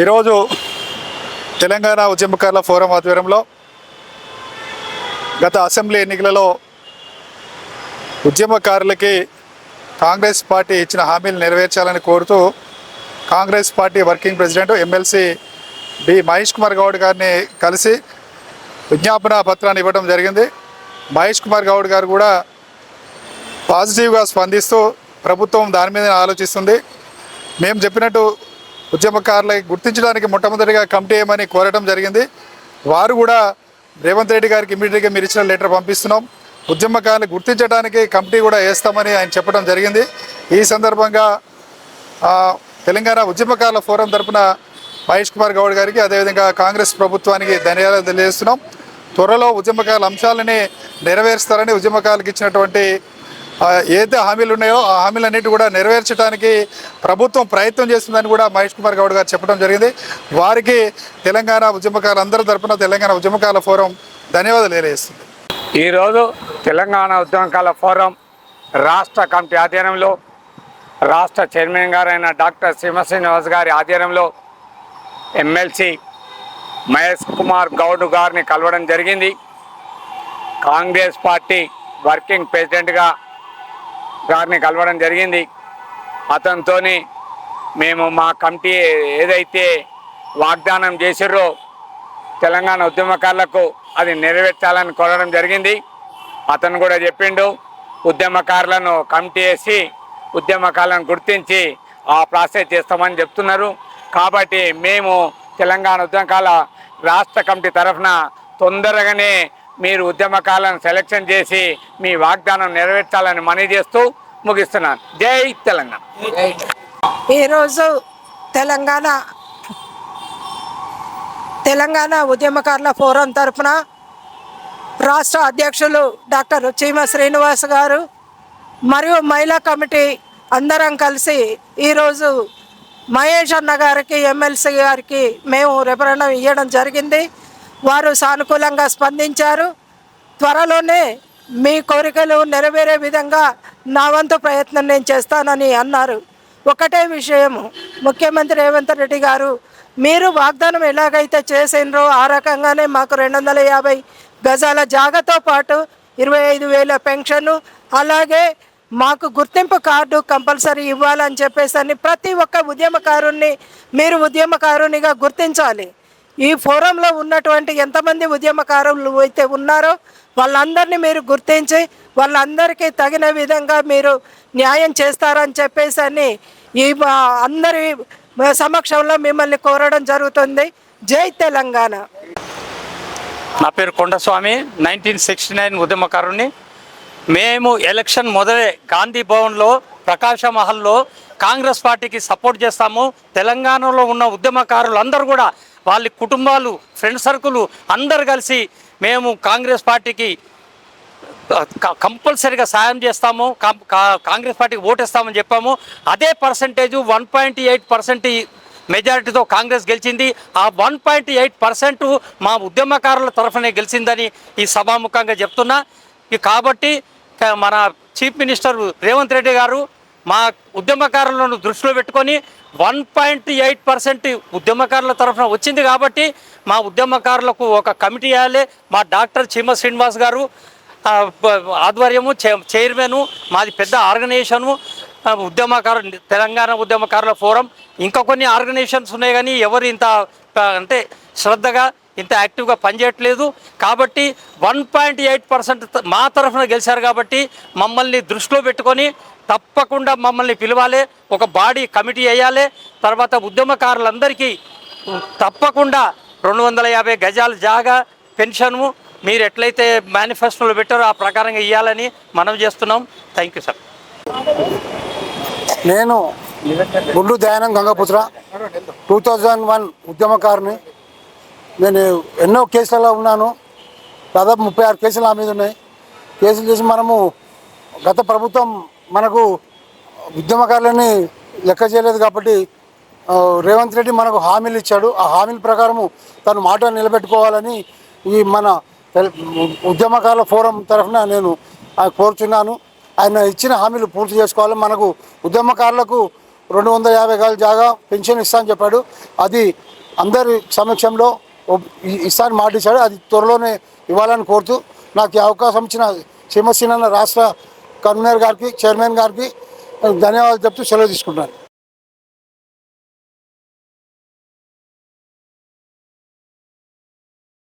ఈరోజు తెలంగాణ ఉద్యమకారుల ఫోరం ఆధ్వర్యంలో గత అసెంబ్లీ ఎన్నికలలో ఉద్యమకారులకి కాంగ్రెస్ పార్టీ ఇచ్చిన హామీలు నెరవేర్చాలని కోరుతూ Congress party working president MLC B Mahesh Kumar Goud గారిని కలిసి విజ్ఞాపన పత్రాన్ని ఇవ్వడం జరిగింది. మహేష్ కుమార్ గౌడ్ గారు కూడా పాజిటివ్గా స్పందిస్తూ ప్రభుత్వం దాని మీద ఆలోచిస్తుంది. మేము చెప్పినట్టు ఉద్యమకారులకి గుర్తించడానికి మొట్టమొదటిగా కమిటీ వేయమని కోరడం జరిగింది. వారు కూడా రేవంత్ రెడ్డి గారికి ఇమీడియట్గా మీరు ఇచ్చిన లెటర్ పంపిస్తున్నాం. ఉద్యమకారులు గుర్తించడానికి కమిటీ కూడా వేస్తామని ఆయన చెప్పడం జరిగింది. ఈ సందర్భంగా తెలంగాణ ఉద్యమకారుల ఫోరం తరపున మహేష్ కుమార్ గౌడ్ గారికి అదేవిధంగా కాంగ్రెస్ ప్రభుత్వానికి ధన్యవాదాలు తెలియజేస్తున్నాం. త్వరలో ఉద్యమకారుల అంశాలని నెరవేరుస్తారని ఉద్యమకారులకు ఇచ్చినటువంటి ఏదైతే హామీలు ఉన్నాయో ఆ హామీలన్నిటి కూడా నెరవేర్చడానికి ప్రభుత్వం ప్రయత్నం చేస్తుందని కూడా మహేష్ కుమార్ గౌడ్ గారు చెప్పడం జరిగింది. వారికి తెలంగాణ ఉద్యమకారులు అందరి తరపున తెలంగాణ ఉద్యమకాల ఫోరం ధన్యవాదాలు తెలియజేస్తుంది. ఈరోజు తెలంగాణ ఉద్యమకాల ఫోరం రాష్ట్ర కమిటీ ఆధ్వర్యంలో రాష్ట్ర చైర్మన్ గారైన డాక్టర్ శ్రీమ శ్రీనివాస్ గారి ఆధ్వర్యంలో ఎమ్మెల్సీ మహేష్ కుమార్ గౌడ్ గారిని కలవడం జరిగింది. కాంగ్రెస్ పార్టీ వర్కింగ్ ప్రెసిడెంట్గా గారిని కలవడం జరిగింది. అతనితో మేము మా కమిటీ ఏదైతే వాగ్దానం చేసిర్రో తెలంగాణ ఉద్యమకారులకు అది నెరవేర్చాలని కోరడం జరిగింది. అతను కూడా చెప్పిండు ఉద్యమకారులను కమిటీ వేసి ఉద్యమకారులను గుర్తించి ఆ ప్రాసెస్ చేస్తామని చెప్తున్నారు. కాబట్టి మేము తెలంగాణ ఉద్యమకాల రాష్ట్ర కమిటీ తరఫున తొందరగానే మీరు ఉద్యమకాలను సెలెక్షన్ చేసి మీ వాగ్దానం నెరవేర్చాలని మనవి చేస్తూ ముగిస్తున్నాను. జై తెలంగాణ. ఈరోజు తెలంగాణ తెలంగాణ ఉద్యమకారుల ఫోరం తరఫున రాష్ట్ర అధ్యక్షులు డాక్టర్ చీమ శ్రీనివాస్ గారు మరియు మహిళా కమిటీ అందరం కలిసి ఈరోజు మహేష్ అన్న గారికి ఎమ్మెల్సీ గారికి మేము రెఫరెండం ఇవ్వడం జరిగింది. వారు సానుకూలంగా స్పందించారు. త్వరలోనే మీ కోరికలు నెరవేరే విధంగా నా వంతు ప్రయత్నం నేను చేస్తానని అన్నారు. ఒకటే విషయము ముఖ్యమంత్రి రేవంత్ రెడ్డి గారు మీరు వాగ్దానం ఎలాగైతే చేసినరో ఆ రకంగానే మాకు రెండు వందల యాభై గజాల జాగతో పాటు ఇరవై ఐదు వేల పెన్షను అలాగే మాకు గుర్తింపు కార్డు కంపల్సరీ ఇవ్వాలని చెప్పేసి ప్రతి ఒక్క ఉద్యమకారుణ్ణి మీరు ఉద్యమకారునిగా గుర్తించాలి. ఈ ఫోరంలో ఉన్నటువంటి ఎంతమంది ఉద్యమకారులు అయితే ఉన్నారో వాళ్ళందరినీ మీరు గుర్తించి వాళ్ళందరికీ తగిన విధంగా మీరు న్యాయం చేస్తారని చెప్పేసి అని ఈ మా అందరి సమక్షంలో మిమ్మల్ని కోరడం జరుగుతుంది. జై తెలంగాణ. నా పేరు కొండస్వామి నైన్టీన్ సిక్స్టీ నైన్ ఉద్యమకారుని మేము ఎలక్షన్ మొదలే గాంధీ భవన్లో ప్రకాశ మహల్లో కాంగ్రెస్ పార్టీకి సపోర్ట్ చేస్తాము. తెలంగాణలో ఉన్న ఉద్యమకారులు అందరూ కూడా వాళ్ళ కుటుంబాలు ఫ్రెండ్ సర్కులు అందరు కలిసి మేము కాంగ్రెస్ పార్టీకి కంపల్సరిగా కంపల్సరీగా సాయం చేస్తాము కాం- కా- కాంగ్రెస్ పార్టీకి ఓటేస్తామని చెప్పాము. అదే percentage one point eight percent మెజారిటీతో కాంగ్రెస్ గెలిచింది. ఆ వన్ పాయింట్ ఎయిట్ పర్సెంట్ మా ఉద్యమకారుల తరఫునే గెలిచిందని ఈ సభాముఖంగా చెప్తున్నా. కాబట్టి మన చీఫ్ మినిస్టర్ రేవంత్ రెడ్డి గారు మా ఉద్యమకారులను దృష్టిలో పెట్టుకొని వన్ పాయింట్ ఎయిట్ పర్సెంట్ ఉద్యమకారుల తరఫున వచ్చింది కాబట్టి మా ఉద్యమకారులకు ఒక కమిటీ వేయాలి. మా డాక్టర్ చీమ శ్రీనివాస్ గారు ఆధ్వర్యము చే- చైర్మను మాది పెద్ద ఆర్గనైజేషను ఉద్యమకారు తెలంగాణ ఉద్యమకారుల ఫోరం. ఇంకా కొన్ని ఆర్గనైజేషన్స్ ఉన్నాయి కానీ ఎవరు ఇంత అంటే శ్రద్ధగా ఇంత యాక్టివ్గా పనిచేయట్లేదు. కాబట్టి వన్ పాయింట్ ఎయిట్ పర్సెంట్ మా తరఫున గెలిచారు కాబట్టి మమ్మల్ని దృష్టిలో పెట్టుకొని తప్పకుండా మమ్మల్ని పిలవాలి. ఒక బాడీ కమిటీ వేయాలి. తర్వాత ఉద్యమకారులందరికీ తప్పకుండా రెండు వందల యాభై గజాల జాగా పెన్షను మీరు ఎట్లయితే మేనిఫెస్టోలో పెట్టారో ఆ ప్రకారంగా ఇవ్వాలని మనం చేస్తున్నాం. Thank you sir. నేను Gundu Dayanand Gangaputra two thousand one ఉద్యమకారుని నేను ఎన్నో కేసులలో ఉన్నాను. దాదాపు ముప్పై ఆరు కేసులు నా మీద ఉన్నాయి. కేసులు చేసి మనము గత ప్రభుత్వం మనకు ఉద్యమకారులని లెక్క చేయలేదు కాబట్టి రేవంత్ రెడ్డి మనకు హామీలు ఇచ్చాడు. ఆ హామీల ప్రకారము తను మాట నిలబెట్టుకోవాలని ఈ మన ఉద్యమకారుల ఫోరం తరఫున నేను కోరుచున్నాను. ఆయన ఇచ్చిన హామీలు పూర్తి చేసుకోవాలి. మనకు ఉద్యమకారులకు రెండు వందల యాభై గజాల జాగా పెన్షన్ ఇస్తా అని చెప్పాడు. అది అందరి సమక్షంలో ఇస్తాను మాట ఇచ్చాడు. అది త్వరలోనే ఇవ్వాలని కోరుతూ నాకు అవకాశం ఇచ్చిన సీమసీన రాష్ట్ర కన్వీనర్ గారికి చైర్మన్ గారికి ధన్యవాదాలు చెప్తూ సెలవు తీసుకుంటాను